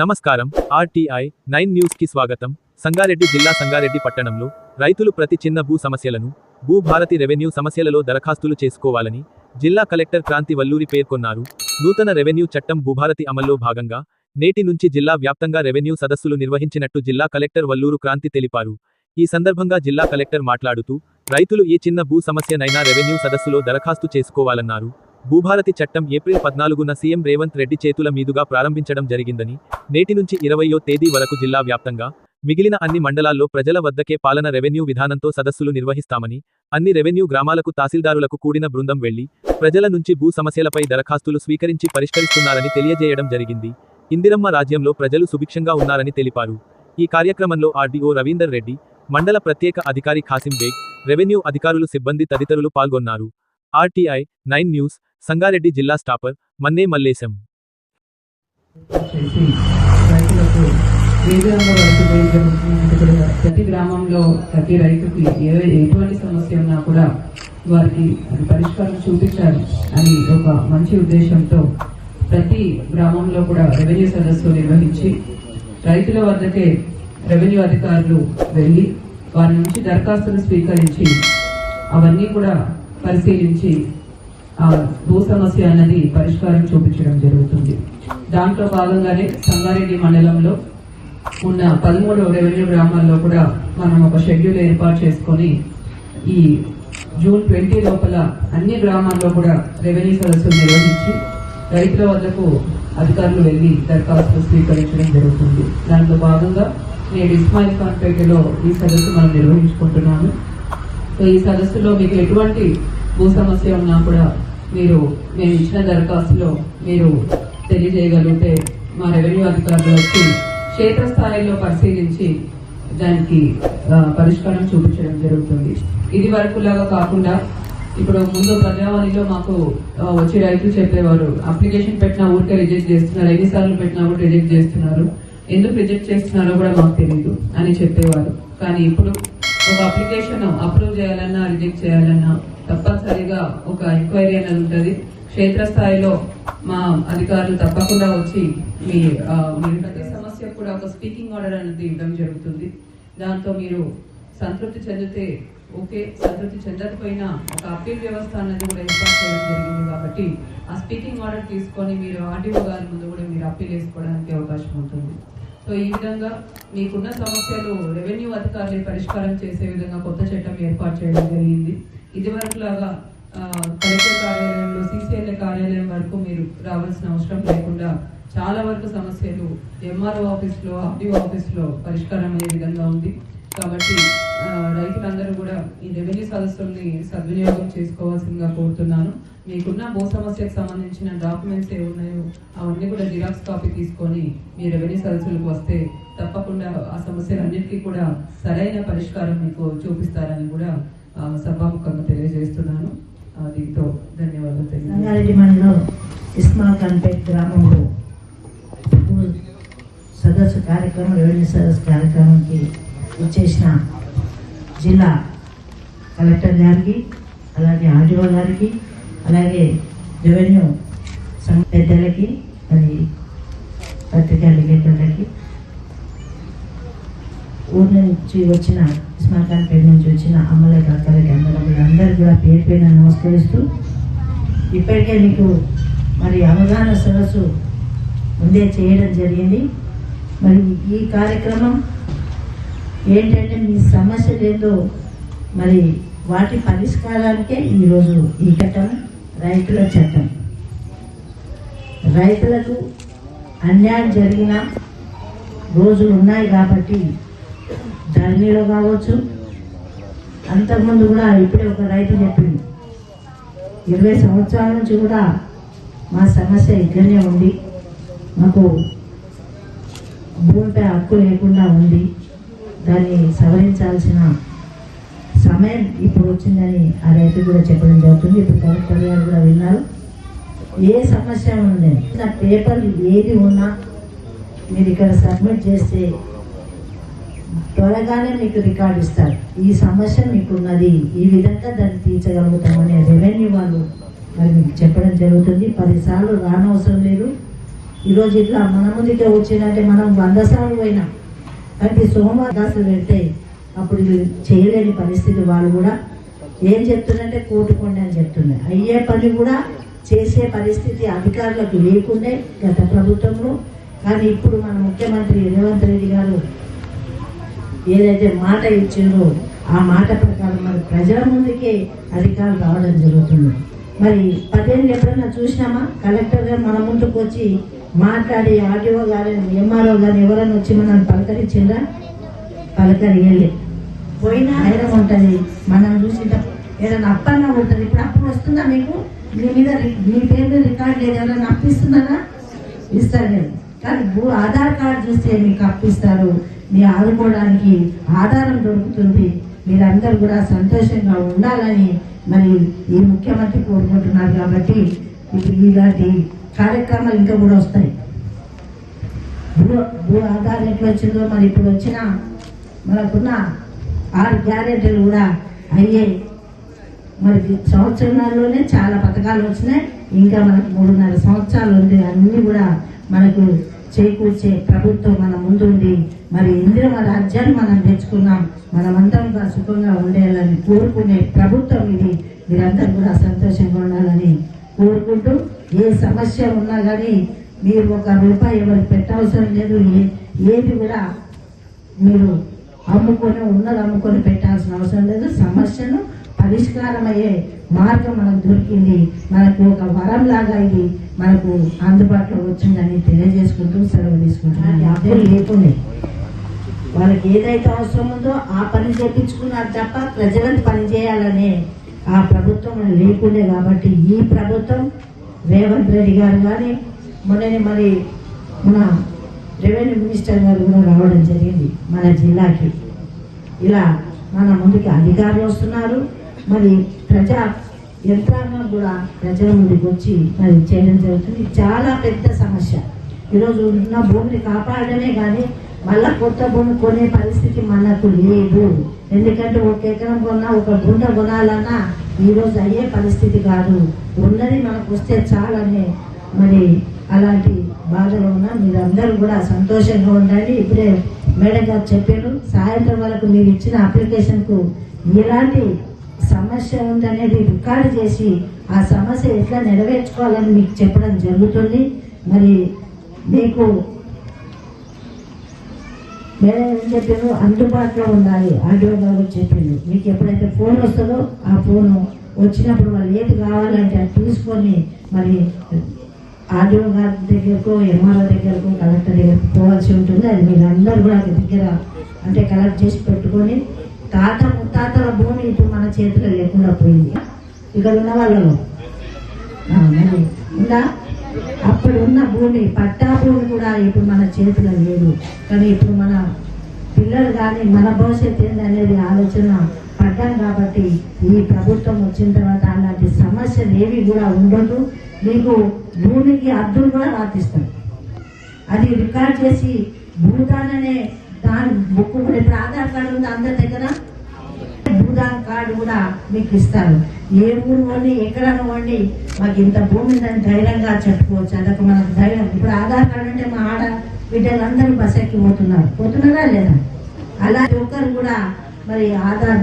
నమస్కారం. RTI nine న్యూస్కి స్వాగతం. సంగారెడ్డి జిల్లా సంగారెడ్డి పట్టణంలో రైతులు ప్రతి చిన్న భూ సమస్యలను భూభారతి రెవెన్యూ సమస్యలలో దరఖాస్తులు చేసుకోవాలని జిల్లా కలెక్టర్ క్రాంతి వల్లూరి పేర్కొన్నారు. నూతన రెవెన్యూ చట్టం భూభారతి అమల్లో భాగంగా నేటి నుంచి జిల్లా వ్యాప్తంగా రెవెన్యూ సదస్సులు నిర్వహించినట్టు జిల్లా కలెక్టర్ వల్లూరు క్రాంతి తెలిపారు. ఈ సందర్భంగా జిల్లా కలెక్టర్ మాట్లాడుతూ రైతులు ఏ చిన్న భూ సమస్యనైనా రెవెన్యూ సదస్సులో దరఖాస్తు చేసుకోవాలన్నారు. భూభారతి చట్టం ఏప్రిల్ పద్నాలుగున సీఎం రేవంత్ రెడ్డి చేతుల మీదుగా ప్రారంభించడం జరిగిందని నేటి నుంచి ఇరవయో తేదీ వరకు జిల్లా వ్యాప్తంగా మిగిలిన అన్ని మండలాల్లో ప్రజల వద్దకే పాలన రెవెన్యూ విధానంతో సదస్సులు నిర్వహిస్తామని అన్ని రెవెన్యూ గ్రామాలకు తహసీల్దారులకు కూడిన బృందం వెళ్ళి ప్రజల నుంచి భూ సమస్యలపై దరఖాస్తులు స్వీకరించి పరిష్కరిస్తున్నారని తెలియజేయడం జరిగింది. ఇందిరమ్మ రాజ్యంలో ప్రజలు సుభిక్షంగా ఉన్నారని తెలిపారు. ఈ కార్యక్రమంలో ఆర్డీఓ రవీందర్ రెడ్డి మండల ప్రత్యేక అధికారి ఖాసిం బేగ్ రెవెన్యూ అధికారులు సిబ్బంది తదితరులు పాల్గొన్నారు. ఆర్టీఐ నైన్ న్యూస్ సంగారెడ్డి జిల్లా స్టాపర్ మన్నే మల్లేశం. రైతులకు ఏ విధంగా వర్క్ ప్రతి గ్రామంలో ప్రతి రైతుకి ఎటువంటి సమస్య ఉన్నా కూడా వారికి పరిష్కారం చూపించాలి అని ఒక మంచి ఉద్దేశంతో ప్రతి గ్రామంలో కూడా రెవెన్యూ సదస్సు నిర్వహించి రైతుల వద్దకే రెవెన్యూ అధికారులు వెళ్ళి వారి నుంచి దరఖాస్తులు స్వీకరించి అవన్నీ కూడా పరిశీలించి ఆ భూ సమస్య అన్నది పరిష్కారం చూపించడం జరుగుతుంది. దాంట్లో భాగంగానే సంగారెడ్డి మండలంలో ఉన్న పదమూడు రెవెన్యూ గ్రామాల్లో కూడా మనం ఒక షెడ్యూల్ ఏర్పాటు చేసుకొని ఈ జూన్ ట్వంటీ లోపల అన్ని గ్రామాల్లో కూడా రెవెన్యూ సదస్సులు నిర్వహించి రైతుల వద్దకు అధికారులు వెళ్ళి దరఖాస్తులు స్వీకరించడం జరుగుతుంది. దాంట్లో భాగంగా నేడు ఇస్మాయిల్ ఖాన్పేటలో ఈ సదస్సు మనం నిర్వహించుకుంటున్నాము సో ఈ సదస్సులో మీకు ఎటువంటి భూ సమస్య ఉన్నా కూడా మీరు మేము ఇచ్చిన దరఖాస్తులో మీరు తెలియజేయగలిగితే మా రెవెన్యూ అధికారులు వచ్చి క్షేత్రస్థాయిలో పరిశీలించి దానికి పరిష్కారం చూపించడం జరుగుతుంది. ఇది వరకు లాగా కాకుండా ఇప్పుడు ముందు ప్రజావాణిలో మాకు వచ్చి రైతులు చెప్పేవారు అప్లికేషన్ పెట్టినా ఊరికే రిజెక్ట్ చేస్తున్నారు ఎన్నిసార్లు పెట్టినా కూడా రిజెక్ట్ చేస్తున్నారు. ఎందుకు రిజెక్ట్ చేస్తున్నారో కూడా మాకు తెలియదు అని చెప్పేవారు. కానీ ఇప్పుడు ఒక అప్లికేషన్ అప్రూవ్ చేయాలన్నా రిజెక్ట్ చేయాలన్నా తప్పనిసరిగా ఒక ఎంక్వైరీ అనేది ఉంటుంది. క్షేత్రస్థాయిలో మా అధికారులు తప్పకుండా వచ్చి మీ ప్రతి సమస్య కూడా ఒక స్పీకింగ్ ఆర్డర్ అనేది ఇవ్వడం జరుగుతుంది. దాంతో మీరు సంతృప్తి చెందితే ఓకే సంతృప్తి చెందకపోయినా ఒక అప్పీల్ వ్యవస్థ అనేది కూడా ఏర్పాటు చేయడం జరిగింది కాబట్టి ఆ స్పీకింగ్ ఆర్డర్ తీసుకొని మీరు ఆర్డీఓ గారి ముందు కూడా మీరు అప్పీల్ వేసుకోవడానికి అవకాశం ఉంటుంది. సో ఈ విధంగా మీకున్న సమస్యలు రెవెన్యూ అధికారులు పరిష్కారం చేసే విధంగా కొత్త చట్టం ఏర్పాటు చేయడం జరిగింది. ఇదివరకు లాగా కలెక్టర్ కార్యాలయంలో సిసిఎల్ కార్యాలయం వరకు మీరు రావాల్సిన అవసరం లేకుండా చాలా వరకు సమస్యలు ఎంఆర్ఓ ఆఫీస్లో ఆర్డీఓ ఆఫీస్లో పరిష్కారం అయ్యే విధంగా ఉంది. కాబట్టి రైతులందరూ కూడా ఈ రెవెన్యూ సదస్సుల్ని సద్వినియోగం చేసుకోవాల్సిందిగా కోరుతున్నాను. మీకున్న భూ సమస్యకు సంబంధించిన డాక్యుమెంట్స్ ఏ ఉన్నాయో అవన్నీ కూడా జిరాక్స్ కాపీ తీసుకొని మీ రెవెన్యూ సదస్సులకు వస్తే తప్పకుండా ఆ సమస్యలన్నిటికీ కూడా సరైన పరిష్కారం మీకు చూపిస్తారని కూడా సభాముఖంగా తెలియజేస్తున్నాను. దీంతో ధన్యవాదాలు తెలియజేస్తున్నాను. సంగారెడ్డి మండలం గ్రామంలో సదస్సు కార్యక్రమం రెవెన్యూ సదస్సు కార్యక్రమంకి వచ్చేసిన జిల్లా కలెక్టర్ గారికి అలాగే ఆర్డీఓ గారికి అలాగే రెవెన్యూ సంఘ పెద్దలకి మరి పత్రికా విలేకరులకి ఊరి నుంచి వచ్చిన ఇస్మాల్ నుంచి వచ్చిన అమ్మల కర్తలకి అందరూ అందరూ కూడా పేరు పేరున నమస్కరిస్తూ ఇప్పటికే మీకు మరి అవగాహన సదస్సు ముందే చేయడం జరిగింది. మరి ఈ కార్యక్రమం ఏంటంటే మీ సమస్యలు ఏదో మరి వాటి పరిష్కారానికే ఈరోజు ఈ చట్టం రైతుల చట్టం. రైతులకు అన్యాయం జరిగిన రోజులు ఉన్నాయి కాబట్టి ధరణిలో కావచ్చు అంతకుముందు కూడా ఇప్పుడే ఒక రైతు చెప్పింది ఇరవై సంవత్సరాల నుంచి కూడా మా సమస్య ఇట్లనే ఉంది. మాకు భూమిపై హక్కు లేకుండా ఉంది. దాన్ని సవరించాల్సిన సమయం ఇప్పుడు వచ్చిందని ఆ రైతు కూడా చెప్పడం జరుగుతుంది. ఇప్పుడు కలెక్టర్ గారు కూడా విన్నారు. ఏ సమస్య ఉంది నా పేపర్ ఏది ఉన్నా మీరు ఇక్కడ సబ్మిట్ చేస్తే త్వరగానే మీకు రికార్డు ఇస్తారు. ఈ సమస్య మీకున్నది ఈ విధంగా దాన్ని తీర్చగలుగుతామని రెవెన్యూ వాళ్ళు మరి మీకు చెప్పడం జరుగుతుంది. పదిసార్లు రానవసరం లేదు. ఈరోజు ఇట్లా మన ముందుకే వచ్చిందంటే మనం వంద సార్లు పోయినాం. కాబట్టి సోమవారం వెళ్తే అప్పుడు ఇది చేయలేని పరిస్థితి వాళ్ళు కూడా ఏం చెప్తుందంటే కోటుకోండి అని చెప్తున్నారు. అయ్యే పని కూడా చేసే పరిస్థితి అధికారులకు లేకుండే గత ప్రభుత్వంలో. కానీ ఇప్పుడు మన ముఖ్యమంత్రి రేవంత్ రెడ్డి గారు ఏదైతే మాట ఇచ్చారో ఆ మాట ప్రకారం మరి ప్రజల ముందుకే అధికారులు రావడం జరుగుతుంది. మరి పదేళ్ళు ఎప్పుడైనా చూసినామా? కలెక్టర్ గారు మన ముందుకు వచ్చి మాట్లాడి ఆర్డీఓ గారు ఎంఆర్ఓ గారు ఎవరైనా వచ్చి మనల్ని పలకరించిందా పలకరియలే పోయినా ఐరం ఉంటుంది. మనం చూసి ఏదైనా అప్పన్నా ఉంటుంది. ఇప్పుడు అప్పు వస్తుందా మీకు మీ మీద మీ పేరు మీద రికార్డు లేదు. ఎవరైనా అప్పిస్తున్నారా ఇస్తారు కానీ భూ ఆధార్ కార్డు చూస్తే మీకు అప్పిస్తారు మీ ఆదుకోవడానికి ఆధారం దొరుకుతుంది. మీరందరూ కూడా సంతోషంగా ఉండాలని మరి ఈ ముఖ్యమంత్రి కోరుకుంటున్నారు కాబట్టి ఇప్పుడు ఇలాంటి కార్యక్రమాలు ఇంకా కూడా వస్తాయి. భూ భూ ఆధారం ఎట్లా వచ్చిందో మరి ఇప్పుడు వచ్చిన మనకున్న ఆరు గ్యారెంటీలు కూడా అయ్యాయి మరి సంవత్సరంలోనే చాలా పథకాలు వచ్చినాయి. ఇంకా మనకు మూడున్నర సంవత్సరాలు ఉంది. అన్నీ కూడా మనకు చేకూర్చే ప్రభుత్వం మన ముందుండి మరి ఇందిరమ రాజ్యాన్ని మనం తెచ్చుకున్నాం మనమందరం సుఖంగా ఉండేయాలని కోరుకునే ప్రభుత్వం ఇది. మీరందరూ కూడా సంతోషంగా ఉండాలని కోరుకుంటూ ఏ సమస్య ఉన్నా కానీ మీరు ఒక రూపాయి ఎవరికి పెట్టవసరం లేదు. ఏది కూడా మీరు అమ్ముకొని ఉన్నది అమ్ముకొని పెట్టాల్సిన అవసరం లేదు. సమస్యను పరిష్కారం అయ్యే మార్గం మనకు దొరికింది. మనకు ఒక వరం లాగా ఇది మనకు అందుబాటులో వచ్చిందని తెలియజేసుకుంటూ సెలవు తీసుకుంటున్నాను. అప్పులు లేకుండా. వాళ్ళకి ఏదైతే అవసరం ఉందో ఆ పని చేపించుకున్నారు తప్ప ప్రజలకు పని చేయాలనే ఆ ప్రభుత్వం లేకుండే కాబట్టి ఈ ప్రభుత్వం రేవంత్ రెడ్డి గారు కానీ మొన్ననే మరి మన రెవెన్యూ మినిస్టర్ గారు కూడా రావడం జరిగింది మన జిల్లాకి. ఇలా మన ముందుకి అధికారులు వస్తున్నారు. మరి ప్రజా యంత్రాంగం కూడా ప్రజల ముందుకు వచ్చి మరి చేయడం జరుగుతుంది. చాలా పెద్ద సమస్య. ఈరోజు ఉన్న భూమిని కాపాడమే కానీ మళ్ళీ కొత్త భూమి కొనే పరిస్థితి మనకు లేదు. ఎందుకంటే ఒక ఎకరం కొన్నా ఒక గుంట కొనాలన్నా ఈరోజు అయ్యే పరిస్థితి కాదు. ఉన్నది మనకు వస్తే చాలనే మరి అలాంటి బాధలో ఉన్న మీరందరూ కూడా సంతోషంగా ఉండండి. ఇప్పుడే మేడం గారు చెప్పారు సాయంత్రం వరకు మీరు ఇచ్చిన అప్లికేషన్కు ఎలాంటి సమస్య ఉందనేది రికార్డు చేసి ఆ సమస్య ఎట్లా నెరవేర్చుకోవాలని మీకు చెప్పడం జరుగుతుంది. మరి మీకు మేడం ఏం చెప్పాను అందుబాటులో ఉండాలి. ఆడియో గారు చెప్పిండు. మీకు ఎప్పుడైతే ఫోన్ వస్తుందో ఆ ఫోను వచ్చినప్పుడు వాళ్ళు ఏది కావాలంటే అది తీసుకొని మరి ఆడియో గారి దగ్గరకు ఎంఆర్ఓ దగ్గరకు కలెక్టర్ దగ్గరకు పోవాల్సి ఉంటుంది. అది మీరు అందరూ కూడా దగ్గర అంటే కలెక్ట్ చేసి పెట్టుకొని తాత ముత్తాతల భూమి ఇప్పుడు మన చేతిలో లేకుండా పోయింది. ఇక్కడ ఉన్న వాళ్ళలో. మరి ఉందా? అప్పుడు ఉన్న భూమి పట్టా భూమి కూడా ఇప్పుడు మన చేతిలో లేదు. కానీ ఇప్పుడు మన పిల్లలు కానీ మన భవిష్యత్తు ఏందనేది ఆలోచన పడ్డాం కాబట్టి ఈ ప్రభుత్వం వచ్చిన తర్వాత అలాంటి సమస్యలు ఏవి కూడా ఉండదు. మీకు భూమికి అర్థం కూడా రాపిస్తారు అది రికార్డ్ చేసి భూదాననే దాని బుక్ ఇప్పుడు ఆధార్ కార్డు ఉంది అందరి దగ్గర. కార్డు కూడా మీకు ఇస్తారు ఏ ఊరు వండి ఎక్కడ వండి మాకు ఇంత భూమి ఉందని ధైర్యంగా చెప్పుకోవచ్చు. అదొక మనకు ధైర్యం. ఇప్పుడు ఆధార్ కార్డు అంటే మా ఆడ బిడ్డలందరూ బస్ ఎక్కి పోతున్నారు పోతున్నారా లేదా? అలా ఒక్కరు కూడా మరి ఆధార్